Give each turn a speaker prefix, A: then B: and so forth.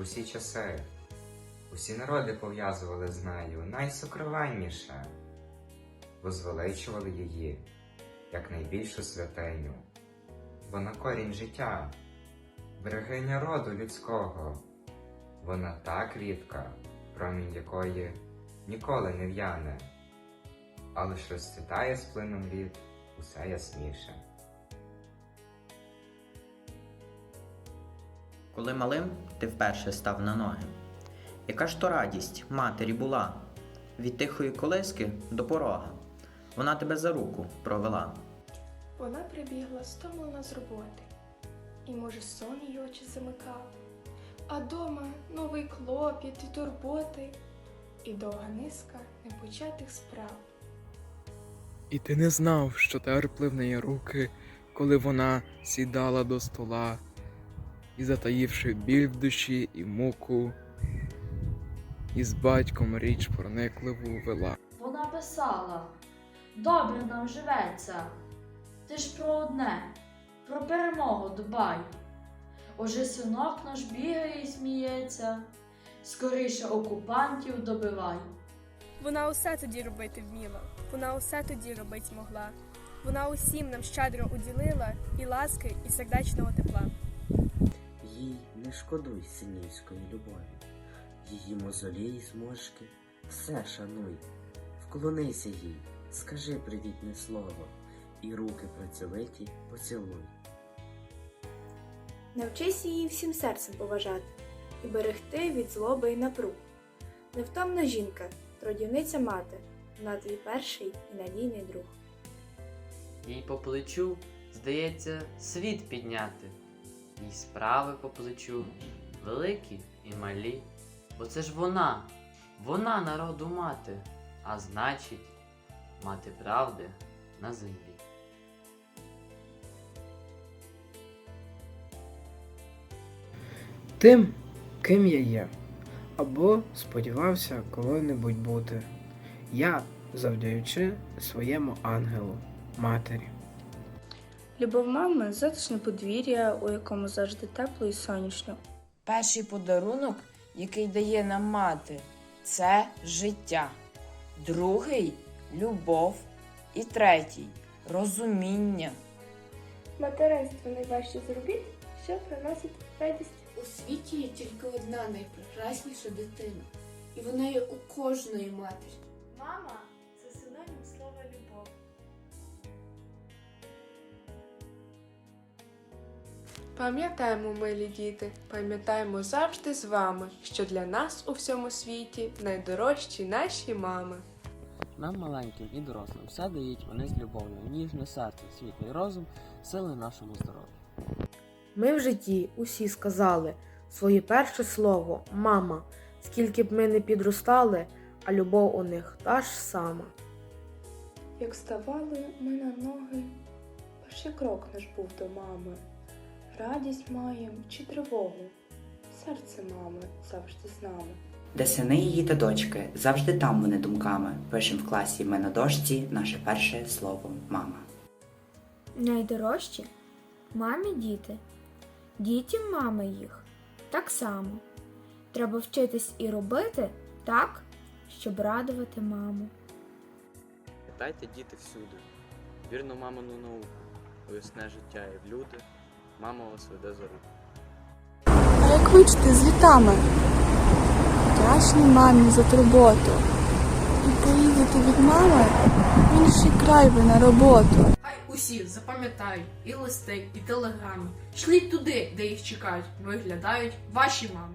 A: Усі часи, усі народи пов'язували з нею найсокровенніше, возвеличували її як найбільшу святиню. Вона корінь життя, берегиня роду людського. Вона та квітка, промінь якої ніколи не в'яне, а лиш розцвітає з плином літ усе ясніше.
B: Коли малим ти вперше став на ноги. Яка ж то радість матері була від тихої колиски до порога. Вона тебе за руку провела.
C: Вона прибігла стомлена з роботи, і, може, сон її очі замикав. А дома новий клопіт і турботи, і довга низка непочатих справ.
D: І ти не знав, що терпли в неї руки, коли вона сідала до стола, і затаївши біль в душі і муку, і з батьком річ проникливу вела.
E: Вона писала: Добре нам живеться. Ти ж про одне, про перемогу дбай. Уже синок наш бігає і сміється. Скоріше окупантів добивай.
F: Вона усе тоді робити вміла, вона усе тоді робить могла. Вона усім нам щедро уділила і ласки, і сердечного тепла.
G: Їй не шкодуй синівської любові, її мозолі й зморшки, все шануй, вклонися їй, скажи привітне слово, і руки працьовиті поцілуй.
H: Навчись її всім серцем поважати і берегти від злоби і напруг. Невтомна жінка, трудівниця мати, вона твій перший і надійний друг.
I: Їй по плечу, здається, світ підняти. Їй справи по плечу, великі і малі. Бо це ж вона, вона народу мати, а значить, мати правди на землі.
J: Тим, ким я є, або сподівався коли-небудь бути. Я, завдяючи своєму ангелу, матері.
C: Любов мами затишне подвір'я, у якому завжди тепло і сонячно.
K: Перший подарунок, який дає нам мати, це життя. Другий любов. І третій розуміння.
C: Материнство найважче зробіт, що приносить радість.
L: У світі є тільки одна найпрекрасніша дитина, і вона є у кожної матері.
C: Мама Пам'ятаємо, милі діти, пам'ятаємо завжди з вами, що для нас у всьому світі найдорожчі наші мами.
M: Нам маленьким і дорослим все дають вони з любов'ю, ніжне серце, світлий розум, сили нашому здоров'ю.
H: Ми в житті усі сказали своє перше слово мама, скільки б ми не підростали, а любов у них та ж сама.
C: Як ставали ми на ноги, перший крок наш був до мами. Радість маєм чи тривогу, серце мами завжди з нами.
B: Де сини її та дочки, завжди там вони думками. Пишем в класі ми на дошці наше перше слово мама.
N: Найдорожчі мамі діти, дітям мами їх так само. Треба вчитись і робити так, щоб радувати маму.
O: Питайте діти всюди, вірну мамину науку, у ясне життя і в люди, мама вас веде за руку.
C: А як вичити з вітами? Вдячні мамі за турботу. І поїдете від мами в інший край ви на роботу.
L: Хай усі запам'ятають і листи, і телеграми. Шліть туди, де їх чекають, виглядають ваші мами.